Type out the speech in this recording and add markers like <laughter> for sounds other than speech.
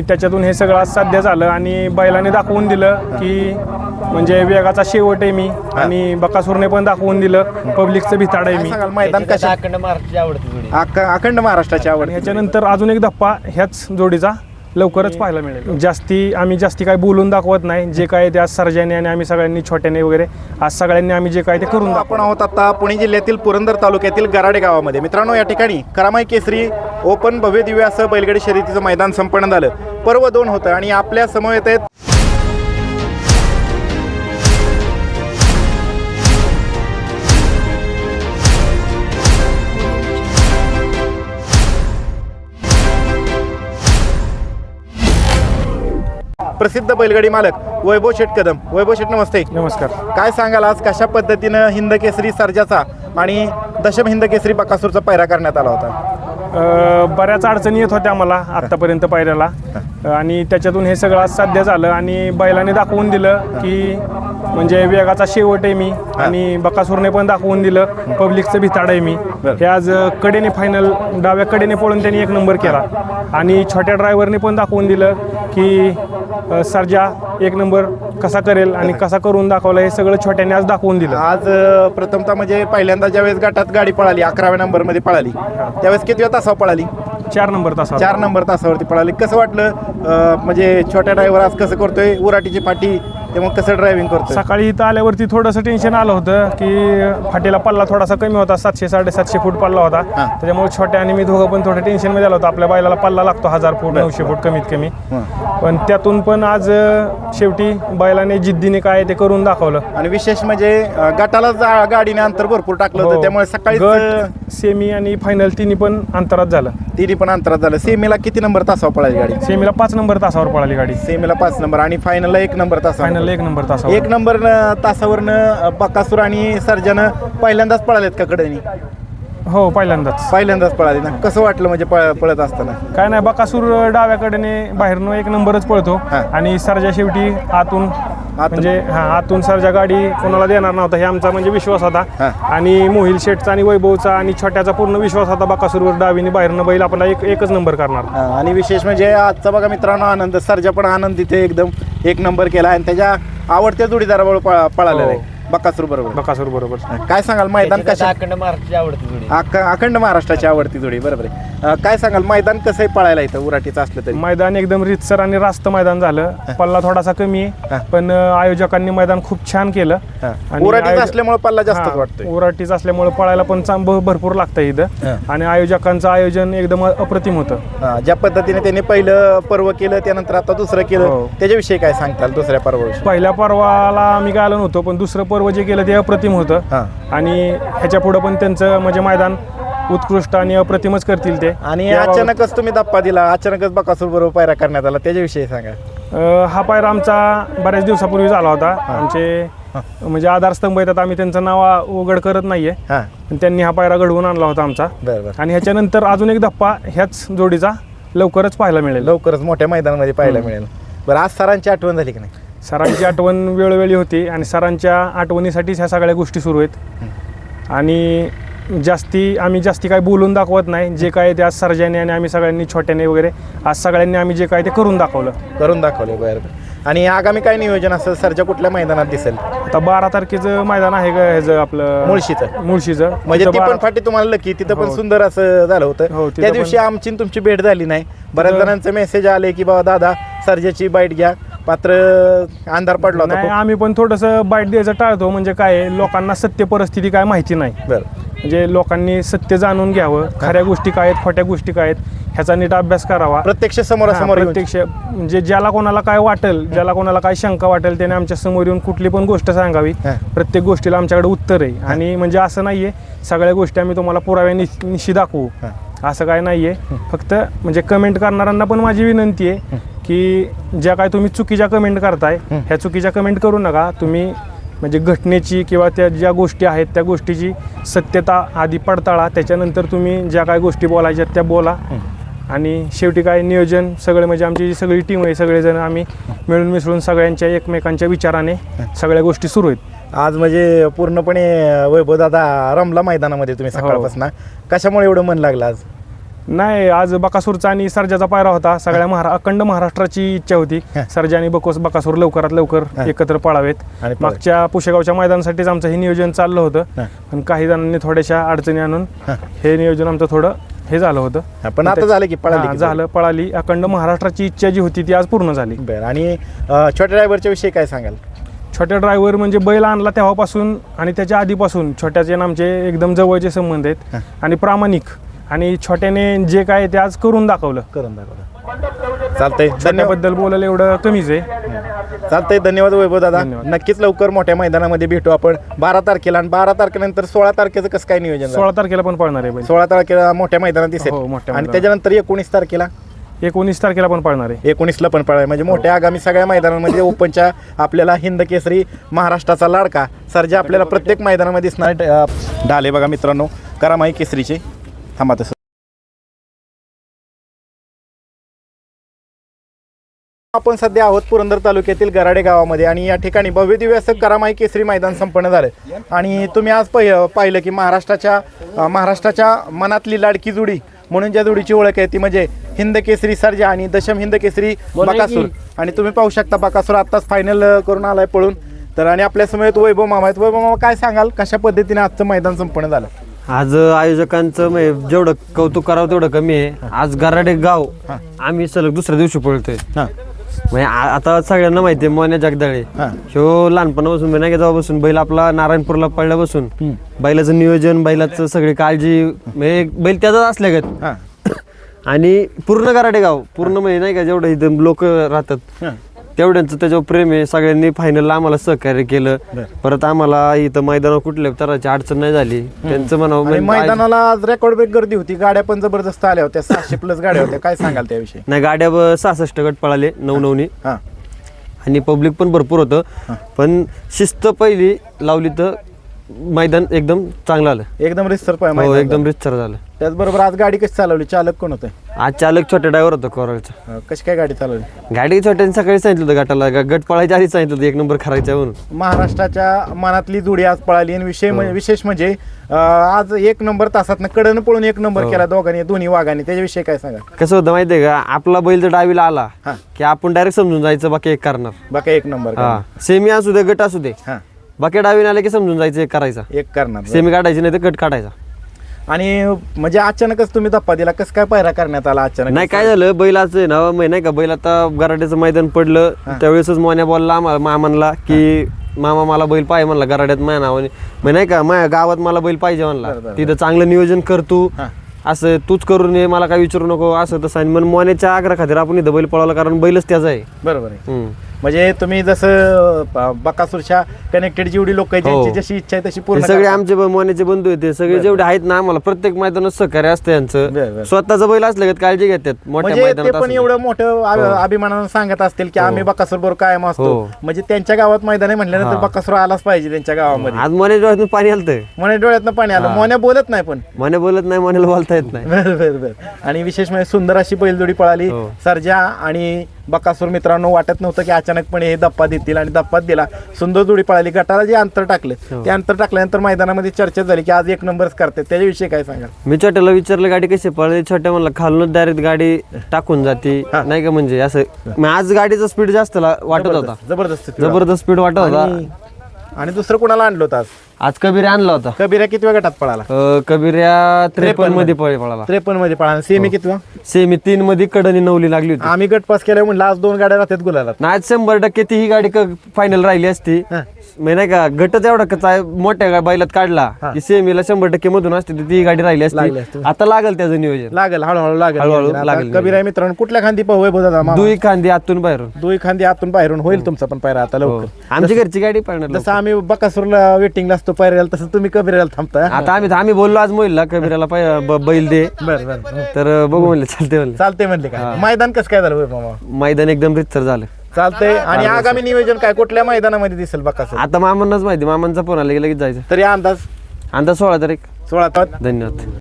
त्याच्यातून हे सगळं आज साध्य झालं आणि बैलाने दाखवून दिलं की म्हणजे वेगाचा शेवट आहे मी आणि बकासूरने पण दाखवून दिलं. पब्लिकचं भिताड आहे मी. सांगाल मैदान कशा अखंड महाराष्ट्राची आवडती अखंड महाराष्ट्राची आवड आणि ह्याच्यानंतर अजून एक धप्पा ह्याच जोडीचा. लवकरच पाहायला मिळेल. जास्ती आम्ही जास्ती काय बोलून दाखवत नाही. जे काय ते आज सर्जाने आणि आम्ही सगळ्यांनी छोट्याने वगैरे आज सगळ्यांनी आम्ही जे काय ते करून दाखवू. आपण आहोत आता पुणे जिल्ह्यातील पुरंदर तालुक्यातील गराडे गावामध्ये. मित्रांनो या ठिकाणी करामाई केसरी ओपन भव्य दिव्य असं बैलगाडी शर्यतीचं मैदान संपन्न झालं. पर्व दोन होतं आणि आपल्या समवेत आहेत प्रसिद्ध बैलगाडी मालक वैभव शेठ कदम. वैभव शेठ नमस्ते. नमस्कार. काय सांगाल आज? कशा पद्धतीनं हिंद केसरी सर्जाचा आणि दशम हिंद केसरी बकासूरचा पैरा करण्यात आला होता? बऱ्याच अडचणी येत होत्या मला आत्तापर्यंत पायऱ्याला. आणि त्याच्यातून हे सगळं आज साध्य झालं आणि बैलाने दाखवून दिलं की म्हणजे वेगाचा शेवट आहे मी आणि बकासूरने पण दाखवून दिलं. पब्लिकचं भिताड आहे मी. हे आज कडेने फायनल डाव्या कडेने पळून त्यांनी एक नंबर केला. आणि छोट्या ड्रायव्हरने पण दाखवून दिलं की सर्जा एक नंबर कसा करेल आणि कसा करून दाखवला हे सगळं छोट्याने आज दाखवून दिलं. आज प्रथमतः म्हणजे पहिल्यांदा ज्यावेळेस गटात गाडी पळाली अकराव्या नंबरमध्ये पळाली त्यावेळेस किती तासावर पळाली? चार नंबर तासा चार नंबर तासावरती पळाली. कसं वाटलं म्हणजे छोट्या ड्रायव्हर आज कसं करतोय? उराटीची पाठी ते मग कसं ड्रायव्हिंग करतोय? सकाळी इथं आल्यावरती थोडंसं टेन्शन आलं होतं की फाटीला पल्ला थोडासा कमी होता सातशे साडेसातशे फूट पल्ला होता. त्याच्यामुळे छोट्या आणि मी दोघं पण थोडं टेन्शनमध्ये आलो होतो. आपल्या बैलाला पल्ला लागतो हजार फूट नऊशे फूट कमीत कमी. पण त्यातून पण आज शेवटी बैलाने जिद्दीने काय ते करून दाखवलं. आणि विशेष म्हणजे गटाला गाडीने अंतर भरपूर टाकलं होतं. हो. त्यामुळे सकाळी गट सेमी आणि फायनल तिन्ही पण अंतरात झालं. तिन्ही पण अंतरात झालं. सेमीला किती नंबर तासावर पळाली गाडी? सेमीला पाच नंबर तासावर पळाली गाडी. सेमीला पाच नंबर आणि फायनलला एक नंबर तासावर. फायनल एक नंबर तासावर. एक नंबर तासावरनं बकासूर आणि सर्जन पहिल्यांदाच पळालेत का कडेनी? हो पहिल्यांदाच. पहिल्यांदाच पळाले ना कसं वाटलं म्हणजे पळ- पळत असताना? काय नाही बकासूर डाव्याकडेने बाहेरनं एक नंबरच पळतो. हा. आणि सरजा शेवटी आतून म्हणजे हा आतून सरजा गाडी कोणाला देणार नव्हता हे आमचा म्हणजे विश्वास हा. होता आणि मोहिल शेठचा आणि वैभवचा आणि छोट्याचा पूर्ण विश्वास होता बकासूरवर. डावीने बाहेरनं बैल आपला एक एकच नंबर करणार. हा, आणि विशेष म्हणजे आजचा बघा मित्रांनो आनंद सर्जा पण आनंद तिथे एकदम. एक नंबर केला आणि त्याच्या आवडत्या जोडीदाराबरोबर पळा- पळालेला आहे. हो. बकासूर बरोबर. बकासूर बरोबर. काय सांगाल मैदान कशा अखंड महाराष्ट्राची आवडती जोडी. अख- अखंड महाराष्ट्राची आवडती जोडी बरोबर आहे. अं, काय सांगाल मैदान कसं आहे पळायला इथं उराटीचं असलं तरी? मैदान एकदम रितसर आणि रास्त मैदान झालं. पल्ला थोडासा कमी हा. आहे पण अं, आयोजकांनी मैदान खूप छान केलं. आणि उराटीचं असल्यामुळे पल्ला जास्तच हा, वाटतोय. उराटीच असल्यामुळे पळायला पण चांग- भ- भरपूर लागतं हा. इथं आणि आयोजकांचं आयोजन एकदम अप्रतिम होतं. हा, ज्या पद्धतीने त्यांनी पहिलं पर्व केलं त्यानंतर आता दुसरं केलं हो. त्याच्याविषयी काय सांगताल दुसऱ्या पर्वाविषयी? पहिल्या पर्वाला आम्ही काय आलो नव्हतो पण दुसरं पर्व जे केलं ते अप्रतिम होतं. आणि ह्याच्या पुढं पण त्यांचं म्हणजे मैदान उत्कृष्ट आणि अप्रतिमच करतील ते. आणि अचानकच तुम्ही दप्पा दिला. अचानकच बकासूर बरोबर पायरा करण्यात आला. त्याच्याविषयी सांगा. अं, हा पायरा आमचा बऱ्याच दिवसापूर्वी झाला होता. आमचे म्हणजे आधारस्तंभ येतात आम्ही त्यांचं नाव आ- उघड करत नाहीये. हा. पण त्यांनी हा पायरा घडवून आणला होता आमचा. बरं बरं. आणि ह्याच्यानंतर अजून एक धप्पा ह्याच जोडीचा लवकरच पाहायला मिळेल. लवकरच मोठ्या मैदानामध्ये पाहायला मिळेल. बरं आज सरांची आठवण झाली की नाही? सरांची आठवण वेळोवेळी होती आणि सरांच्या आठवणीसाठीच ह्या सगळ्या गोष्टी सुरू आहेत. आणि जास्ती आम्ही जास्ती काय बोलून दाखवत नाही. जे काय ते आज सर्जाने आणि आम्ही सगळ्यांनी छोट्याने वगैरे आज सगळ्यांनी आम्ही जे काय ते करून दाखवलं. करून दाखवले बरं बरं. आणि आगामी काय नियोजन असेल? सरच्या कुठल्या मैदानात दिसेल? आता बारा तारखेचं मैदान आहे का ह्याचं आपलं मुळशीचं. मुळशीचं. म्हणजे ती पण फाटी तुम्हाला लकी तिथं पण हो. सुंदर असं झालं हो, होतं तिथं त्या दिवशी आमची तुमची भेट झाली नाही. बऱ्याच जणांचे मेसेज आले की बाबा दादा सर्जाची बाईट घ्या. मात्र अंधार पडला होता नाही खूप. आम्ही पण थोडंसं बाईट द्यायचं टाळतो म्हणजे काय आहे, लोकांना सत्य परिस्थिती काय माहिती नाही. बरं. म्हणजे लोकांनी सत्य जाणून घ्यावं खऱ्या गोष्टी काय आहेत खोट्या गोष्टी काय आहेत ह्याचा नीट अभ्यास करावा. प्रत्यक्ष हा, समोरासमोर येऊन- प्रत्यक्ष म्हणजे ज्याला कोणाला काय वाटेल ज्याला कोणाला काय शंका वाटेल त्याने आमच्यासमोर येऊन कुठली पण गोष्ट सांगावी. हा. प्रत्येक गोष्टीला आमच्याकडे उत्तर आहे. आणि म्हणजे असं नाहीये सगळ्या गोष्टी आम्ही तुम्हाला पुराव्या निश- निशी दाखवू. हा. असं काय नाहीये. फक्त म्हणजे कमेंट करणाऱ्यांना पण माझी विनंती आहे की ज्या काय तुम्ही चुकीच्या कमेंट करताय ह्या चुकीच्या कमेंट करू नका. तुम्ही म्हणजे घटनेची किंवा त्या ज्या गोष्टी आहेत त्या गोष्टीची सत्यता आधी पडताळा त्याच्यानंतर तुम्ही ज्या काय गोष्टी बोलायच्या त्या बोला. आणि शेवटी काय नियोजन सगळं म्हणजे आमची जी सगळी टीम आहे सगळेजण आम्ही मिळून मिसळून सगळ्यांच्या एकमेकांच्या विचाराने सगळ्या गोष्टी सुरू आहेत. आज म्हणजे पूर्णपणे वैभव दादा रमला मैदानामध्ये तुम्ही हो. सकाळपासून. कशामुळे एवढं मन लागलं आज? नाही आज बकासूरचा आणि सर्जाचा पायरा होता. सगळ्या महारा अखंड महाराष्ट्राची इच्छा होती. सर्जा आणि बकोस बकासूर लवकरात लवकर एकत्र पळावेत. मागच्या पुशेगावच्या मैदानासाठीच आमचं हे नियोजन चाललं होतं. पण काही जणांनी थोड्याशा अडचणी आणून हे. नियोजन आमचं थोडं हे झालं होतं. पण आता झालं की पळाली झालं पळाली. अखंड महाराष्ट्राची इच्छा जी होती ती आज पूर्ण झाली. आणि छोट्या ड्रायव्हरच्या विषयी काय सांगाल? छोट्या ड्रायव्हर म्हणजे बैल आणला तेव्हापासून आणि त्याच्या आधीपासून. छोट्याचे आमचे एकदम जवळचे संबंध आहेत. आणि प्रामाणिक. आणि छोट्याने जे काय ते आज करून दाखवलं. करून दाखवलं. चालतंय. धन्यवाद. छोट्याबद्दल बोलायला एवढं कमीच आहे. चालतंय. धन्यवाद वैभव दादा. धन्यवाद. नक्कीच लवकर मोठ्या मैदानामध्ये भेटू आपण. बारा तारखेला आणि बारा तारखेनंतर सोळा तारखेचं कसं काय नियोजन झालं? सोळा तारखेला पण पळणार आहे बैल. सोळा तारखेला मोठ्या मैदानात दिसेल. हो, मोठ्या आणि मैदानात. त्याच्यानंतर एकोणीस तारखेला? एकोणीस तारखेला पण पळणार आहे. एकोणीसला पण पळाय म्हणजे मोठ्या आगामी सगळ्या मैदानांमध्ये <laughs> ओपनच्या आपल्याला हिंद केसरी महाराष्ट्राचा लाडका. सर्जा आपल्याला प्रत्येक मैदानामध्ये दिसणार. अं, डाले बघा मित्रांनो. करामाई केसरीचे. थांबा तसं. आपण सध्या आहोत पुरंदर तालुक्यातील गराडे गावामध्ये आणि या ठिकाणी भव्य दिव्य असं करामाई केसरी मैदान संपन्न झालं आणि तुम्ही आज पहि पाहिलं की महाराष्ट्राच्या महाराष्ट्राच्या मनातली लाडकी जोडी म्हणून ज्या जोडीची ओळख आहे ती म्हणजे हिंद केसरी सर्जा आणि दशम हिंद केसरी बकासूर. आणि तुम्ही पाहू शकता बकासूर आत्ताच फायनल करून आलाय पळून. तर आणि आपल्यासमोर वैभव मामा आहेत. वैभव मामा काय सांगाल? कशा पद्धतीने आजचं मैदान संपन्न झालं? आज आयोजकांचं म्हणजे जेवढं कौतुक करावं तेवढं कमी आहे. आज गराडे गाव आम्ही सलग दुसऱ्या दिवशी पळतोय. हां. म्हणजे आ- आता सगळ्यांना माहिती आहे मोन्या जगदाळे. हां. ह्यो लहानपणापासून म्हणजे जेव्हापासून बैल आपला नारायणपूरला पडल्यापासून बैलाचं नियोजन बैलाचं सगळी काळजी म्हणजे बैल त्याचाच असल्यागत हां. <coughs> आणि पूर्ण गराडे गाव पूर्ण म्हणजे नाही का जेवढं इथं लोक राहतात हां. तेवढ्यांचं त्याच्यावर प्रेम आहे. सगळ्यांनी फायनलला आम्हाला सहकार्य केलं. परत आम्हाला इथं मैदानावर कुठल्या तराची अडचण नाही झाली. त्यांचं म्हणावं आणि म्हणजे मैदानाला आज रेकॉर्ड ब्रेक गर्दी होती. गाड्या पण जबरदस्त आल्या होत्या. सहाशे प्लस गाड्या होत्या. काय सांगाल त्याविषयी? नाही गाड्या ब- सहासष्ट गट पळाले नऊ नऊनी. हां. आणि पब्लिक पण भरपूर होतं. पण शिस्त पहिली लावली तर मैदान एकदम चांगलं आलं. एकदम रिस्तर हो एकदम. रितसर झालं. त्याचबरोबर आज गाडी कशी चालवली? चालक कोण होते? आज चालक छोट्या ड्रायव्हर होता कोराळचा. अं, कशी काय गाडी चालवली? गाडी छोट्याने सकाळी सांगितलं होतं गटाला ग- गट पळायच्या आधी सांगितलं होतं एक नंबर करायचा म्हणून. महाराष्ट्राच्या मनातली जोडी आज पळाली आणि विषय म्हणजे- विशेष म्हणजे अं, आज एक नंबर तासात कडनं पळून एक नंबर केला दोघांनी दोन्ही वाघांनी. त्याच्याविषयी काय सांगा कसं होतं माहितीये का? आपला बैल जर डावीला आला हां. की आपण डायरेक्ट समजून जायचं बाकी एक करणार. बाकी एक नंबर हा. सेमी असू दे गट असू दे. हां. बाकी डावीने आले की समजून जायचं एक करायचा. एक करणार. सेमी काढायची नाही तर गट काढायचा. आणि म्हणजे अचानकच तुम्ही धप्पा दिला कसं काय पायरा करण्यात आला अचानक? नाही काय झालं? बैलाचं आहे ना मै- नाही का बैल आता गराड्याचं मैदान पडलं. त्यावेळेसच मोन्या बोलला आम्हाला मामांना की मामा मला बैल पाहिजे म्हणला गराड्यात माझ्या नावाने नाही. का माझ्या गावात मला बैल पाहिजे म्हणला. तिथं चांगलं नियोजन कर तू. असं तूच करून ये मला काय विचारू नको असं तसं. आणि मग मोन्याच्या आग्रा खातीर आपण इथं बैल पळवला कारण बैलच त्याचा आहे. बरोबर आहे. हम्म. म्हणजे तुम्ही जसं बकासूरच्या कनेक्टेड जेवढी लोक आहेत हो. ज्यांची जशी इच्छा आहे तशी हे पूर्ण सगळे. आमचे ब- मोन्याचे बंधू आहेत सगळे जेवढे आहेत ना आम्हाला प्रत्येक मैदानात सहकार्य असतं बरं, बरं. यांचं स्वतःचं बैल असलं का काळजी घेतात मोठ्या म्हणजे ते मैदानात पण. एवढं मोठं अभि- अभिमानानं सांगत असतील की आम्ही बकासूर बरोबर कायम असतो हो. म्हणजे त्यांच्या गावात मैदान आहे म्हटल्यानंतर हा. बकासूर आलाच पाहिजे त्यांच्या गावामध्ये आज मोन्या डोळ्यातून पाणी आलतं म्हणे डोळ्यातनं पाणी आलं मोन्या बोलत नाही पण मोन्या बोलत नाही मोन्याला बोलता येत नाही बर बर बर आणि विशेष म्हणजे सुंदर अशी बैलजोडी पळाली हो. सर्जा आणि बकासूर मित्रांनो वाटत नव्हतं की अचानकपणे हे दप्पा देतील आणि दप्पात दिला. सुंदर जोडी पळाली गटाला जे अंतर टाकलं हो. ते अंतर टाकल्यानंतर मैदानामध्ये चर्चा झाली की आज एक नंबरच करते. त्याच्याविषयी काय सांगाल? मी छोट्याला विचारलं गाडी कशी पळते छोट्या म्हणलं खालूनच डायरेक्ट गाडी टाकून जाते. नाही का म्हणजे असं आज गाडीचा स्पीड जास्त वाटत होता. जबरदस्त जबरदस्त स्पीड वाटत होता. आणि आणि दुसरं कोणाला आणलं होतं आज? आज कबीर आणला होता. कबीरा किती गटात पळाला? अं, कबीर्या त्रेपन्नमध्ये पळ पळाला. त्रेपन्नमध्ये पळाला. सेमी किती सेमी तीन मध्ये कडनी नवली लागली होती. आम्ही गट पास केल्या म्हणलं आज दोन गाड्या राहतात गुलालात. ना आज शंभर टक्के ती ही गाडी फायनल राहिली असती. म्हणजे नाही का गटच एवढा कचा मोठ्या गा- बैलात काढला की सेमीला शंभर टक्के मधून असते तर ती गाडी राहिली लागली असती. असती. आता लागल त्याचं नियोजन. लागेल हळूहळू लागेल. हळूहळू. आता लागेल कबीर आहे मित्रांनो कुठल्या खांदी पाहू दादा मामा? दुई खांदी आतून बाहेरून. दुई खांदी आतून बाहेरून होईल तुमचा पण पायरा आता हो. लवकर. आमची घरची गाडी पाळणार जसं आम्ही बकासूरला वेटिंगला असतो पायऱ्याला तसं तुम्ही कबीराला थांबता. आता आम्ही आम्ही बोललो आज मोहिलला कबीराला पाय- ब- बैल दे. बरं बरं तर बघू म्हणले चालते म्हणले. चालते म्हणले काय मैदान कसं काय झालं मामा? मैदान एकदम रितसर झालं. चालतंय. आणि आगामी नियोजन काय? कुठल्या मैदानामध्ये दिसेल बकासूर आता मामांनाच माहिती मामांचा फोन आला की लगेच जायचं. तरी अंदाज? अंदाज सोळा तारीख. सोळा धन्यवाद.